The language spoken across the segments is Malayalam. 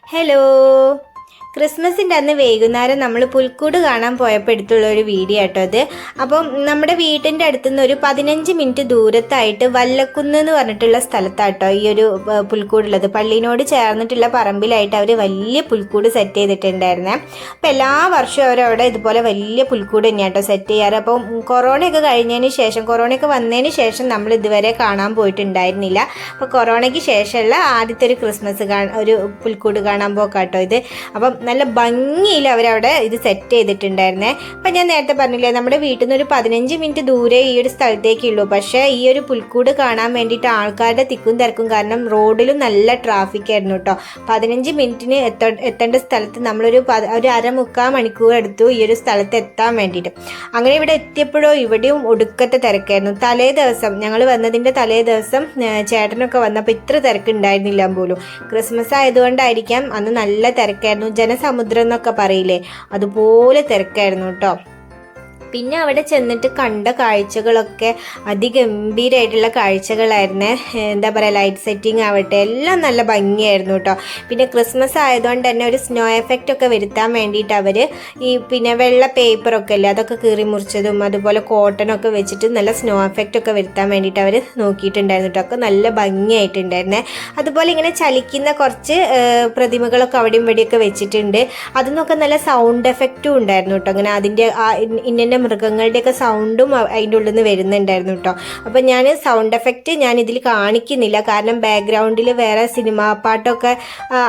Hello. ക്രിസ്മസിന്റെ അന്ന് വൈകുന്നേരം നമ്മൾ പുൽക്കൂട് കാണാൻ പോയപ്പോൾ എടുത്തുള്ള ഒരു വീഡിയോ കേട്ടോ അത്. അപ്പം നമ്മുടെ വീട്ടിന്റെ അടുത്ത് നിന്ന് ഒരു പതിനഞ്ച് മിനിറ്റ് ദൂരത്തായിട്ട് വല്ലക്കുന്ന് എന്ന് പറഞ്ഞിട്ടുള്ള സ്ഥലത്താട്ടോ ഈ ഒരു പുൽക്കൂടുള്ളത്. പള്ളിനോട് ചേർന്നിട്ടുള്ള പറമ്പിലായിട്ട് അവർ വലിയ പുൽക്കൂട് സെറ്റ് ചെയ്തിട്ടുണ്ടായിരുന്നേ. അപ്പം എല്ലാ വർഷവും അവരവിടെ ഇതുപോലെ വലിയ പുൽക്കൂട് തന്നെയാട്ടോ സെറ്റ് ചെയ്യാറ്. അപ്പം കൊറോണയൊക്കെ കഴിഞ്ഞതിന് ശേഷം കൊറോണയൊക്കെ വന്നതിന് ശേഷം നമ്മൾ ഇതുവരെ കാണാൻ പോയിട്ടുണ്ടായിരുന്നില്ല. അപ്പോൾ കൊറോണയ്ക്ക് ശേഷമുള്ള ആദ്യത്തെ ഒരു ക്രിസ്മസ് കാണാൻ ഒരു പുൽക്കൂട് കാണാൻ പോക്കാട്ടോ ഇത്. അപ്പം നല്ല ഭംഗിയിൽ അവരവിടെ ഇത് സെറ്റ് ചെയ്തിട്ടുണ്ടായിരുന്നേ. അപ്പം ഞാൻ നേരത്തെ പറഞ്ഞില്ലേ നമ്മുടെ വീട്ടിൽ നിന്ന് ഒരു പതിനഞ്ച് മിനിറ്റ് ദൂരെ ഈ ഒരു സ്ഥലത്തേക്കുള്ളൂ പക്ഷേ ഈ ഒരു പുൽക്കൂട് കാണാൻ വേണ്ടിയിട്ട് ആൾക്കാരുടെ തിക്കും തിരക്കും കാരണം റോഡിലും നല്ല ട്രാഫിക് ആയിരുന്നു കേട്ടോ പതിനഞ്ച് മിനിറ്റിന് എത്ത എത്തേണ്ട സ്ഥലത്ത് നമ്മളൊരു ഒരു അരമുക്കാൽ മണിക്കൂർ എടുത്തു ഈ ഒരു സ്ഥലത്ത് എത്താൻ വേണ്ടിയിട്ട്. അങ്ങനെ ഇവിടെ എത്തിയപ്പോഴോ ഇവിടെയും ഒടുക്കത്തെ തിരക്കായിരുന്നു. തലേ ദിവസം ഞങ്ങൾ വന്നതിന്റെ തലേ ദിവസം ചേട്ടനൊക്കെ വന്നപ്പോൾ ഇത്ര തിരക്കുണ്ടായിരുന്നില്ല പോലും. ക്രിസ്മസ് ആയതുകൊണ്ടായിരിക്കാം അന്ന് നല്ല തിരക്കായിരുന്നു. ജനസമുദ്രം എന്നൊക്കെ പറയില്ലേ? അതുപോലെ തിരക്കായിരുന്നു കേട്ടോ. പിന്നെ അവിടെ ചെന്നിട്ട് കണ്ട കാഴ്ചകളൊക്കെ അതിഗംഭീരമായിട്ടുള്ള കാഴ്ചകളായിരുന്നു. എന്താ പറയുക ലൈറ്റ് സെറ്റിംഗ് ആവട്ടെ എല്ലാം നല്ല ഭംഗിയായിരുന്നു കേട്ടോ പിന്നെ ക്രിസ്മസ് ആയതുകൊണ്ട് തന്നെ ഒരു സ്നോ എഫക്റ്റ് ഒക്കെ വരുത്താൻ വേണ്ടിയിട്ട് അവർ ഈ പിന്നെ വെള്ള പേപ്പറൊക്കെ അല്ലേ അതൊക്കെ കീറി മുറിച്ചതും അതുപോലെ കോട്ടനൊക്കെ വെച്ചിട്ട് നല്ല സ്നോ എഫക്റ്റ് ഒക്കെ വരുത്താൻ വേണ്ടിയിട്ട് അവർ നോക്കിയിട്ടുണ്ടായിരുന്നു കേട്ടോ ഒക്കെ നല്ല ഭംഗിയായിട്ടുണ്ടായിരുന്നേ. അതുപോലെ ഇങ്ങനെ ചലിക്കുന്ന കുറച്ച് പ്രതിമകളൊക്കെ അവിടെയും ഇവിടെയൊക്കെ വെച്ചിട്ടുണ്ട്. അതിനൊക്കെ നല്ല സൗണ്ട് എഫക്റ്റും ഉണ്ടായിരുന്നു കേട്ടോ അങ്ങനെ അതിന്റെ ആ ഇന്ന മൃഗങ്ങളുടെയൊക്കെ സൗണ്ടും അതിന്റെ ഉള്ളിൽ നിന്ന് വരുന്നുണ്ടായിരുന്നു കേട്ടോ അപ്പം ഞാൻ സൗണ്ട് എഫക്റ്റ് ഞാൻ ഇതിൽ കാണിക്കുന്നില്ല. കാരണം ബാക്ക്ഗ്രൗണ്ടിൽ വേറെ സിനിമാ പാട്ടൊക്കെ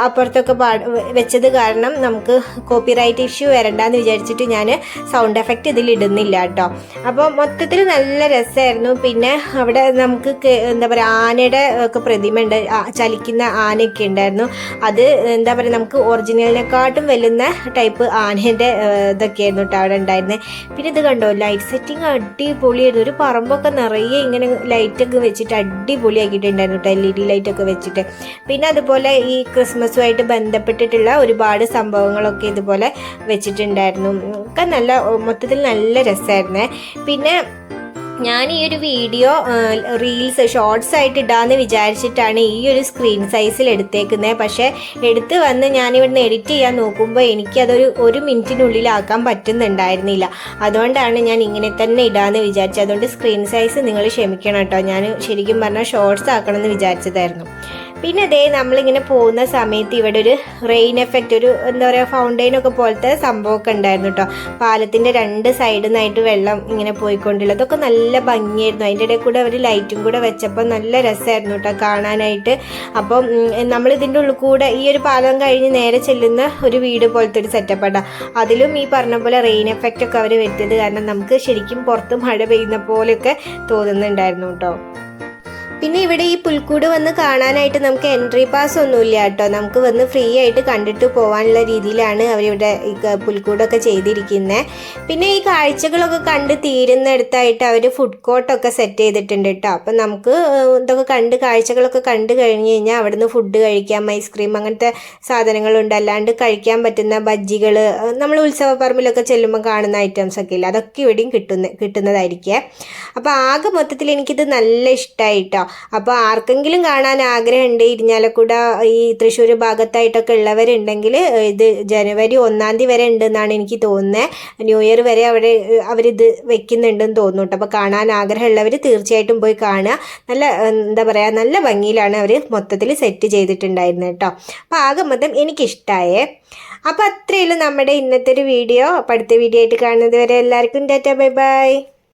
അപ്പുറത്തൊക്കെ പാ വെച്ചത് കാരണം നമുക്ക് കോപ്പിറൈറ്റ് ഇഷ്യൂ വരണ്ടെന്ന് വിചാരിച്ചിട്ട് ഞാൻ സൗണ്ട് എഫക്റ്റ് ഇതിൽ ഇടുന്നില്ല കേട്ടോ അപ്പോൾ മൊത്തത്തിൽ നല്ല രസമായിരുന്നു പിന്നെ അവിടെ നമുക്ക് എന്താ പറയുക ആനയുടെ ഒക്കെ പ്രതിമ ഉണ്ട്. ചലിക്കുന്ന ആനയൊക്കെ ഉണ്ടായിരുന്നു. അത് എന്താ പറയുക നമുക്ക് ഒറിജിനലിനെക്കാട്ടും വെല്ലുന്ന ടൈപ്പ് ആനേന്റെ ഇതൊക്കെയായിരുന്നു കേട്ടോ അവിടെ ഉണ്ടായിരുന്നത് പിന്നെ ഇത് കണ്ടോ? ലൈറ്റ് സെറ്റിംഗ് അടിപൊളിയായിരുന്നു. ഒരു പറമ്പൊക്കെ നിറയെ ഇങ്ങനെ ലൈറ്റൊക്കെ വെച്ചിട്ട് അടിപൊളിയാക്കിയിട്ടുണ്ടായിരുന്നു കേട്ടോ എൽ ഇ ഡി ലൈറ്റൊക്കെ വെച്ചിട്ട്. പിന്നെ അതുപോലെ ഈ ക്രിസ്മസുമായിട്ട് ബന്ധപ്പെട്ടിട്ടുള്ള ഒരുപാട് സംഭവങ്ങളൊക്കെ ഇതുപോലെ വെച്ചിട്ടുണ്ടായിരുന്നു. ഒക്കെ നല്ല മൊത്തത്തിൽ നല്ല രസമായിരുന്നേ. പിന്നെ ഞാൻ ഈ ഒരു വീഡിയോ റീൽസ് ഷോർട്സ് ആയിട്ട് ഇടാന്ന് വിചാരിച്ചിട്ടാണ് ഈ ഒരു സ്ക്രീൻ സൈസിൽ എടുത്തേക്കുന്നത് പക്ഷേ എടുത്ത് വന്ന് ഞാൻ ഇവിടുന്ന് എഡിറ്റ് ചെയ്യാൻ നോക്കുമ്പോൾ എനിക്കതൊരു ഒരു മിനിറ്റിനുള്ളിലാക്കാൻ പറ്റുന്നുണ്ടായിരുന്നില്ല. അതുകൊണ്ടാണ് ഞാൻ ഇങ്ങനെ തന്നെ ഇടാന്ന് വിചാരിച്ചത്. അതുകൊണ്ട് സ്ക്രീൻ സൈസ് നിങ്ങൾ ക്ഷമിക്കണം കേട്ടോ. ഞാൻ ശരിക്കും പറഞ്ഞാൽ ഷോർട്സ് ആക്കണമെന്ന് വിചാരിച്ചതായിരുന്നു. പിന്നെ അതേ നമ്മളിങ്ങനെ പോകുന്ന സമയത്ത് ഇവിടെ ഒരു റെയിൻ എഫക്റ്റ് ഒരു എന്താ പറയുക ഫൗണ്ടെയിൻ ഒക്കെ പോലത്തെ സംഭവമൊക്കെ ഉണ്ടായിരുന്നു കേട്ടോ പാലത്തിന്റെ രണ്ട് സൈഡിൽ നിന്നായിട്ട് വെള്ളം ഇങ്ങനെ പോയിക്കൊണ്ടുള്ളത് അതൊക്കെ നല്ല ഭംഗിയായിരുന്നു. അതിന്റെ ഇടയിൽ കൂടെ അവർ ലൈറ്റും കൂടെ വെച്ചപ്പോൾ നല്ല രസമായിരുന്നു കേട്ടോ കാണാനായിട്ട്. അപ്പം നമ്മളിതിന്റെ ഉള്ളിൽ കൂടെ ഈ ഒരു പാലം കഴിഞ്ഞ് നേരെ ചെല്ലുന്ന ഒരു വീട് പോലത്തെ ഒരു സെറ്റപ്പ് ഉണ്ടാ അതിലും ഈ പറഞ്ഞ പോലെ റെയിൻ എഫക്റ്റ് ഒക്കെ അവർ വരുത്തിയത് കാരണം നമുക്ക് ശരിക്കും പുറത്ത് മഴ പെയ്യുന്ന പോലെയൊക്കെ തോന്നുന്നുണ്ടായിരുന്നു കേട്ടോ പിന്നെ ഇവിടെ ഈ പുൽക്കൂട് വന്ന് കാണാനായിട്ട് നമുക്ക് എൻട്രി പാസ് ഒന്നുമില്ല കേട്ടോ. നമുക്ക് വന്ന് ഫ്രീ ആയിട്ട് കണ്ടിട്ട് പോകാനുള്ള രീതിയിലാണ് അവരിവിടെ പുൽക്കൂടൊക്കെ ചെയ്തിരിക്കുന്നത് പിന്നെ ഈ കാഴ്ചകളൊക്കെ കണ്ട് തീരുന്നിടത്തായിട്ട് അവർ ഫുഡ് കോർട്ടൊക്കെ സെറ്റ് ചെയ്തിട്ടുണ്ട് കേട്ടോ. അപ്പം നമുക്ക് ഇതൊക്കെ കണ്ട് കാഴ്ചകളൊക്കെ കണ്ട് കഴിഞ്ഞ് കഴിഞ്ഞാൽ അവിടുന്ന് ഫുഡ് കഴിക്കാം ഐസ്ക്രീം അങ്ങനത്തെ സാധനങ്ങളുണ്ട്. അല്ലാണ്ട് കഴിക്കാൻ പറ്റുന്ന ബജ്ജികൾ നമ്മൾ ഉത്സവ പറമ്പിലൊക്കെ ചെല്ലുമ്പോൾ കാണുന്ന ഐറ്റംസ് ഒക്കെ ഇല്ല? അതൊക്കെ ഇവിടെയും കിട്ടുന്ന കിട്ടുന്നതായിരിക്കേ. അപ്പോൾ ആകെ മൊത്തത്തിൽ എനിക്കിത് നല്ല ഇഷ്ടമായിട്ടോ അപ്പോൾ ആർക്കെങ്കിലും കാണാൻ ആഗ്രഹമുണ്ട് ഇരിഞ്ഞാലക്കുട ഈ തൃശ്ശൂർ ഭാഗത്തായിട്ടൊക്കെ ഉള്ളവരുണ്ടെങ്കിൽ ഇത് ജനുവരി ഒന്നാം തീയതി വരെ ഉണ്ടെന്നാണ് എനിക്ക് തോന്നുന്നത് ന്യൂ ഇയർ വരെ അവിടെ അവരിത് വെക്കുന്നുണ്ടെന്ന് തോന്നുന്നു കേട്ടോ. അപ്പോൾ കാണാൻ ആഗ്രഹമുള്ളവർ തീർച്ചയായിട്ടും പോയി കാണുക. നല്ല എന്താ പറയുക നല്ല ഭംഗിയിലാണ് അവർ മൊത്തത്തിൽ സെറ്റ് ചെയ്തിട്ടുണ്ടായിരുന്നത് കേട്ടോ. അപ്പോൾ ആകെ മൊത്തം എനിക്കിഷ്ടമായേ അപ്പോൾ അത്രയുള്ളൂ നമ്മുടെ ഇന്നത്തെ ഒരു വീഡിയോ. അടുത്ത വീഡിയോ ആയിട്ട് കാണുന്നത് വരെ എല്ലാവർക്കും ടാറ്റ ബൈ ബൈ.